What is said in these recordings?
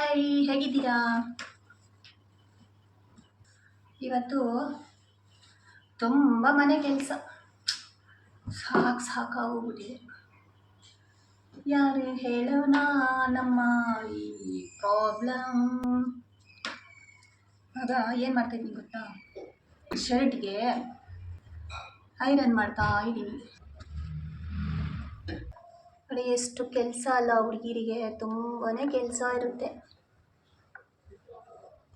Hi ಹೇಗಿದ್ದೀರಾ? ಇವತ್ತು ತುಂಬ ಮನೆ ಕೆಲಸ. ಸಾಕು ಸಾಕಾಗೋಗ್ಬಿಟ್ಟಿದೆ ಯಾರು ಹೇಳೋಣ ನಮ್ಮ ಈ ಪ್ರಾಬ್ಲಮ್ ಆಗ ಏನು ಮಾಡ್ತಾಯಿದ್ದೀನಿ ಗೊತ್ತಾ? ಶರ್ಟ್ಗೆ ಐರನ್ ಮಾಡ್ತಾ ಇದ್ದೀನಿ. ನೋಡಿ, ಎಷ್ಟು ಕೆಲಸ ಅಲ್ಲ ಹುಡುಗಿರಿಗೆ. ತುಂಬಾ ಕೆಲಸ ಇರುತ್ತೆ.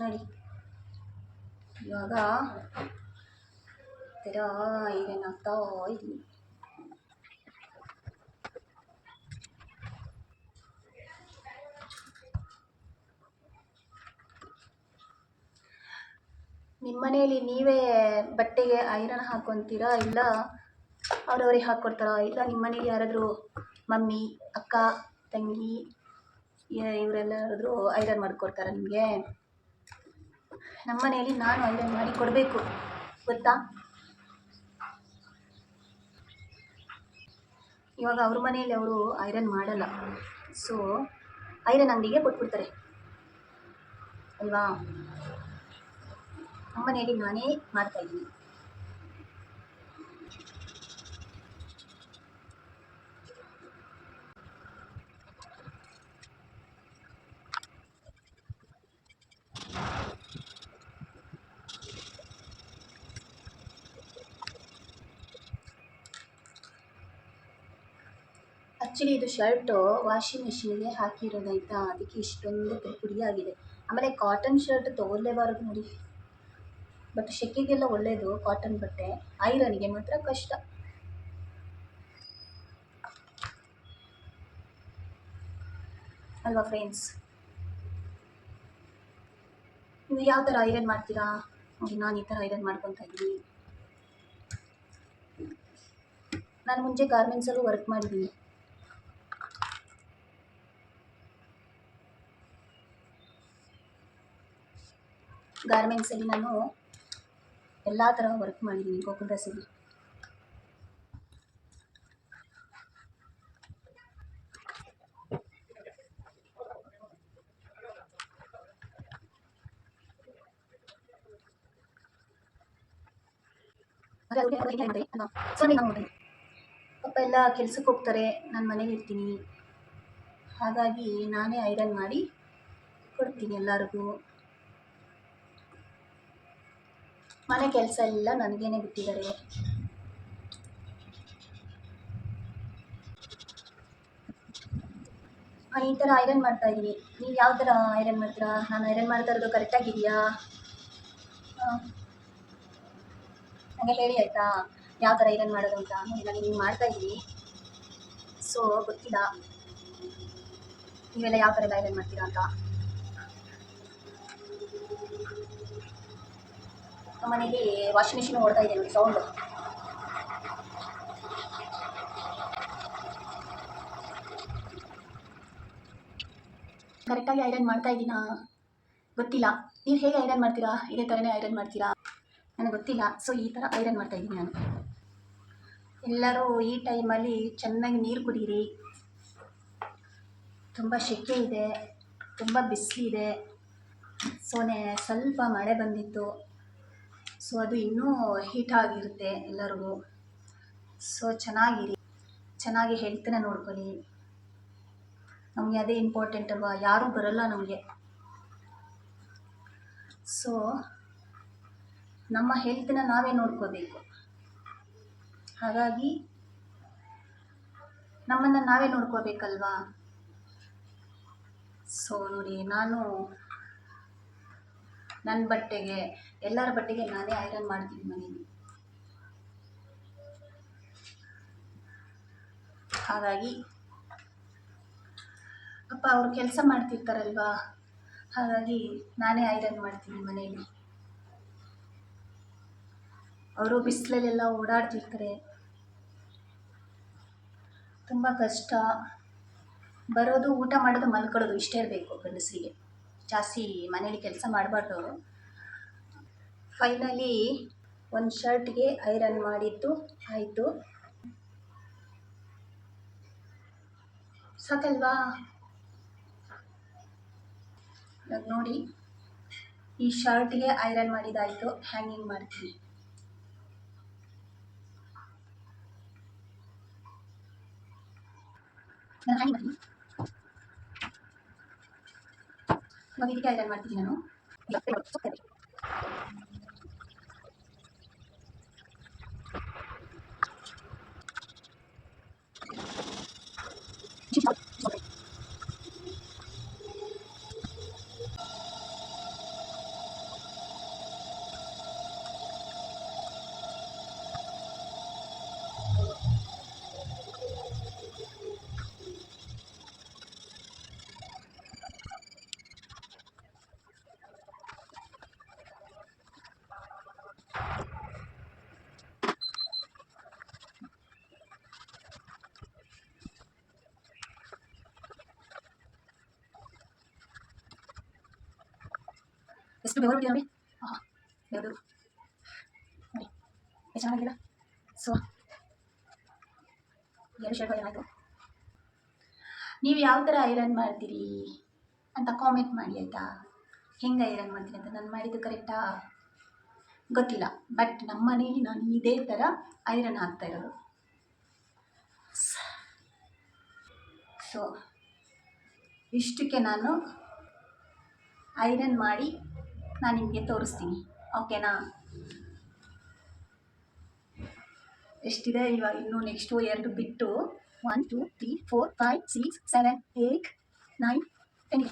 ನೋಡಿ. ಇವಾಗ ಥರ ಐರನ್ ಇದ್ವಿ ನಿಮ್ಮ ಮನೆಯಲ್ಲಿ ನೀವೇ ಬಟ್ಟೆಗೆ ಐರನ್ ಹಾಕೊತೀರಾ? ಇಲ್ಲ ಅವ್ರವ್ರಿಗೆ ಹಾಕ್ಕೊಡ್ತಾರಾ ಇಲ್ಲ ನಿಮ್ಮ ಮನೇಲಿ ಯಾರಾದರೂ ಮಮ್ಮಿ, ಅಕ್ಕ, ತಂಗಿ ಇವರೆಲ್ಲ ಯಾರಾದರೂ ಐರನ್ ಮಾಡಿಕೊಡ್ತಾರಾ ನಿಮಗೆ? ನಮ್ಮ ಮನೆಯಲ್ಲಿ ನಾನು ಐರನ್ ಮಾಡಿ ಕೊಡಬೇಕು, ಗೊತ್ತಾ? ಇವಾಗ ಅವ್ರ ಮನೆಯಲ್ಲಿ ಅವರು ಐರನ್ ಮಾಡಲ್ಲ. ಸೊ ಐರನ್ ಅಂಗಡಿಗೆ ಕೊಟ್ಬಿಡ್ತಾರೆ. ಅಲ್ವಾ? ನಮ್ಮ ಮನೆಯಲ್ಲಿ ನಾನೇ ಮಾಡ್ತಾಯಿದ್ದೀನಿ ಆ್ಯಕ್ಚುಲಿ ಇದು ಶರ್ಟು ವಾಷಿಂಗ್ ಮಿಷಿನ್ಗೆ ಹಾಕಿರೋದಾಯ್ತಾ ಅದಕ್ಕೆ ಇಷ್ಟೊಂದು ಪುಡಿಯಾಗಿದೆ. ಆಮೇಲೆ ಕಾಟನ್ ಶರ್ಟ್ ತೊಗೊಳ್ಳೇಬಾರದು ನೋಡಿ. ಬಟ್ ಶೆಕೆಗೆಲ್ಲ ಒಳ್ಳೆಯದು ಕಾಟನ್ ಬಟ್ಟೆ. ಐರನ್ಗೆ ಮಾತ್ರ ಕಷ್ಟ. ಅಲ್ವಾ ಫ್ರೆಂಡ್ಸ್ ನೀವು ಯಾವ ಥರ ಐರನ್ ಮಾಡ್ತೀರಾ? ನೋಡಿ ನಾನು ಈ ಥರ ಐರನ್ ಮಾಡ್ಕೊತಾ ಇದ್ದೀನಿ. ನಾನು ಮುಂಚೆ ಗಾರ್ಮೆಂಟ್ಸಲ್ಲೂ ವರ್ಕ್ ಮಾಡಿದ್ದೀನಿ. ಗಾರ್ಮೆಂಟ್ಸಲ್ಲಿ ನಾನು ಎಲ್ಲ ಥರ ವರ್ಕ್ ಮಾಡಿದ್ದೀನಿ ಗೋಕುಲ್ ಡ್ರೆಸ್ಸಲ್ಲಿ ಪಾಪ ಎಲ್ಲ ಕೆಲ್ಸಕ್ಕೆ ಹೋಗ್ತಾರೆ, ನಾನು ಮನೇಲಿ ಇರ್ತೀನಿ. ಹಾಗಾಗಿ ನಾನೇ ಐರನ್ ಮಾಡಿ ಕೊಡ್ತೀನಿ ಎಲ್ಲರಿಗೂ. ಮನೆ ಕೆಲಸ ಎಲ್ಲ ನನಗೇನೆ ಬಿಟ್ಟಿದ್ದಾರೆ. ಈ ಥರ ಐರನ್ ಮಾಡ್ತಾ ಇದ್ದೀನಿ ನೀವು ಯಾವ ಥರ ಐರನ್ ಮಾಡ್ತೀರಾ? ನಾನು ಐರನ್ ಮಾಡ್ತಾ ಇರೋದು ಕರೆಕ್ಟಾಗಿದೆಯಾ ನನಗೆ ಹೇಳಿ ಆಯಿತಾ? ಯಾವ ಥರ ಐರನ್ ಮಾಡೋದು ಅಂತ? ನಾನು ಹಿಂಗೆ ಮಾಡ್ತಾ ಇದ್ದೀನಿ ಸೊ ಗೊತ್ತಿಲ್ಲ. ನೀವೆಲ್ಲ ಯಾವ ಥರ ಎಲ್ಲ ಐರನ್ ಮಾಡ್ತೀರಾ ಅಂತ? ನಮ್ಮ ಮನೇಲಿ ವಾಷಿಂಗ್ ಮಿಷಿನ್ ಓಡ್ತಾ ಇದೆ ಸೌಂಡ್ ಸೌಂಡು ಕರೆಕ್ಟಾಗಿ ಐರನ್ ಮಾಡ್ತಾ ಇದ್ದೀನಾ? ಗೊತ್ತಿಲ್ಲ. ನೀವು ಹೇಗೆ ಐರನ್ ಮಾಡ್ತೀರಾ? ಇದೇ ಥರನೇ ಐರನ್ ಮಾಡ್ತೀರಾ? ನನಗೆ ಗೊತ್ತಿಲ್ಲ. ಸೊ ಈ ಥರ ಐರನ್ ಮಾಡ್ತಾ ಇದ್ದೀನಿ ನಾನು. ಎಲ್ಲರೂ ಈ ಟೈಮಲ್ಲಿ ಚೆನ್ನಾಗಿ ನೀರು ಕುಡೀರಿ. ತುಂಬ ಸೆಕೆ ಇದೆ. ತುಂಬ ಬಿಸಿಲಿದೆ ಸೋನೆ, ಸ್ವಲ್ಪ ಮಳೆ ಬಂದಿತ್ತು. ಸೊ ಅದು ಇನ್ನೂ ಹೀಟ್ ಆಗಿರುತ್ತೆ ಎಲ್ಲರಿಗೂ. ಸೊ ಚೆನ್ನಾಗಿರಿ. ಚೆನ್ನಾಗಿ ಹೆಲ್ತನ್ನ ನೋಡ್ಕೊಳ್ಳಿ. ನಮಗೆ ಅದೇ ಇಂಪಾರ್ಟೆಂಟ್ ಅಲ್ವಾ? ಯಾರೂ ಬರಲ್ಲ ನಮಗೆ. ಸೊ ನಮ್ಮ ಹೆಲ್ತನ್ನ ನಾವೇ ನೋಡ್ಕೋಬೇಕು. ಹಾಗಾಗಿ, ನಮ್ಮನ್ನು ನಾವೇ ನೋಡ್ಕೋಬೇಕಲ್ವಾ? ಸೊ ನೋಡಿ, ನಾನು ನನ್ನ ಬಟ್ಟೆಗೆ, ಎಲ್ಲರ ಬಟ್ಟೆಗೆ ನಾನೇ ಐರನ್ ಮಾಡ್ತೀನಿ ಮನೇಲಿ ಹಾಗಾಗಿ, ಅಪ್ಪ ಅವರು ಕೆಲಸ ಮಾಡ್ತಿರ್ತಾರಲ್ವಾ? ಹಾಗಾಗಿ ನಾನೇ ಐರನ್ ಮಾಡ್ತೀನಿ ಮನೇಲಿ. ಅವರು ಬಿಸಿಲಲ್ಲೆಲ್ಲ ಓಡಾಡ್ತಿರ್ತಾರೆ. ತುಂಬ ಕಷ್ಟ. ಬರೋದು, ಊಟ ಮಾಡೋದು ಮಲ್ಕೊಳ್ಳೋದು ಇಷ್ಟೇ ಇರಬೇಕು ಗಂಡಸರಿಗೆ. ಜಾಸ್ತಿ ಮನೇಲಿ ಕೆಲಸ ಮಾಡಬಾರ್ದು ಫೈನಲಿ ಒಂದು ಶರ್ಟ್ಗೆ ಐರನ್ ಮಾಡಿದ್ದು ಆಯಿತು. ಸಾಕಲ್ವಾ? ಇವಾಗ ನೋಡಿ, ಈ ಶರ್ಟ್ಗೆ ಐರನ್ ಮಾಡಿದಾಯಿತು ಹ್ಯಾಂಗಿಂಗ್ ಮಾಡ್ತೀನಿ. ನಾನು ಹ್ಯಾಂಗಿಂಗ್ ಮಾಡ್ತೀನಿ. ಇವಾಗ ಇದಕ್ಕೆ ಐರನ್ ಮಾಡ್ತೀನಿ ನಾನು ಎಷ್ಟು ಬೆವರು ನೋಡಿ ಹಾಂ ಬೆವರು ನೋಡಿ ಎಷ್ಟು ಚೆನ್ನಾಗಿಲ್ಲ ಸೊ ಎರಡು ಶರ್ಟ್ ಏನಾಯಿತು ನೀವು ಯಾವ ಥರ ಐರನ್ ಮಾಡ್ತೀರಿ ಅಂತ ಕಾಮೆಂಟ್ ಮಾಡಿ ಆಯಿತಾ ಹೆಂಗೆ ಐರನ್ ಮಾಡ್ತೀನಿ ಅಂತ ನಾನು ಮಾಡಿದ್ದು ಕರೆಕ್ಟಾ ಗೊತ್ತಿಲ್ಲ ಬಟ್ ನಮ್ಮ ಮನೇಲಿ ನಾನು ಇದೇ ಥರ ಐರನ್ ಹಾಕ್ತಾ ಇರೋದು ಸೊ ಇಷ್ಟಕ್ಕೆ ನಾನು ಐರನ್ ಮಾಡಿ ನಾನು ನಿಮಗೆ ತೋರಿಸ್ತೀನಿ. ಓಕೆನಾ? ಎಷ್ಟಿದೆ? ಇವಾಗ ಇನ್ನು ನೆಕ್ಸ್ಟು ಎರಡು ಬಿಟ್ಟು one two three four five six seven eight nine ten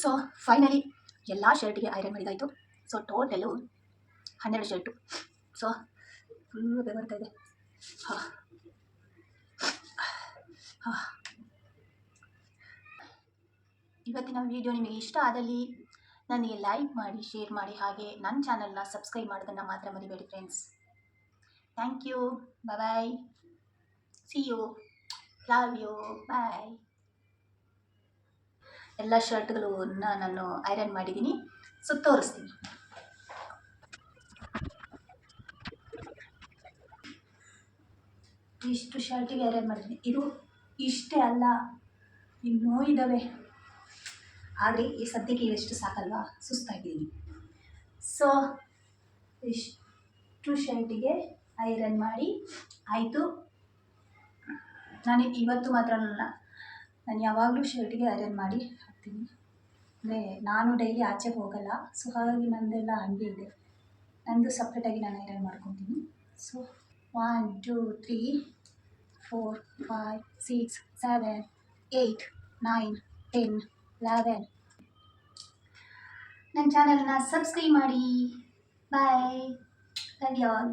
so finally ಎಲ್ಲ ಶರ್ಟಿಗೆ ಐರನ್ ಮಾಡಿದಾಯಿತು. ಸೊ ಟೋಟಲು ಹನ್ನೆರಡು ಶರ್ಟು ಸೊ ಫುಲ್ಲು ಬರ್ತಾ ಇದೆ. ಹಾಂ. ಹಾಂ. ಇವತ್ತಿನ ವಿಡಿಯೋ ನಿಮಗೆ ಇಷ್ಟ ಆದಲ್ಲಿ ನನಗೆ ಲೈಕ್ ಮಾಡಿ ಶೇರ್ ಮಾಡಿ ಹಾಗೆ ನನ್ನ ಚಾನಲ್ನ ಸಬ್ಸ್ಕ್ರೈಬ್ ಮಾಡೋದನ್ನು ಮಾತ್ರ ಮರಿಬೇಡಿ friends thank you bye see you love you bye ಎಲ್ಲ ಶರ್ಟ್ಗಳನ್ನ ನಾನು ಐರನ್ ಮಾಡಿದ್ದೀನಿ. ಸೊ, ತೋರಿಸ್ತೀನಿ. ಇಷ್ಟು ಶರ್ಟಿಗೆ ಐರನ್ ಮಾಡಿದ್ದೀನಿ. ಇದು ಇಷ್ಟೇ ಅಲ್ಲ ಇನ್ನೂ ಇದ್ದಾವೆ ಆದರೆ ಈ ಸದ್ಯಕ್ಕೆ ಇವೆಷ್ಟು ಸಾಕಲ್ವಾ? ಸುಸ್ತಾಗಿದ್ದೀನಿ. ಸೊ, ಇಷ್ಟು ಶರ್ಟಿಗೆ ಐರನ್ ಮಾಡಿ ಆಯಿತು. ನಾನು ಇವತ್ತು ಮಾತ್ರ ಅಲ್ಲ ನಾನು ಯಾವಾಗಲೂ ಶರ್ಟಿಗೆ ಐರನ್ ಮಾಡಿ ಹಾಕ್ತೀನಿ. ಅಂದರೆ ನಾನು ಡೈಲಿ ಆಚೆಗೆ ಹೋಗಲ್ಲ. ಸೊ ಹಾಗಾಗಿ ನನ್ನದೆಲ್ಲ ಹಂಗೆ ಇದೆ. ನಂದು ಸಪ್ರೇಟಾಗಿ ನಾನು ಐರನ್ ಮಾಡ್ಕೊತೀನಿ. So one two three four five six seven eight nine ten eleven ನನ್ನ ಚಾನಲ್ನ ಸಬ್ಸ್ಕ್ರೈಬ್ ಮಾಡಿ. Bye love you all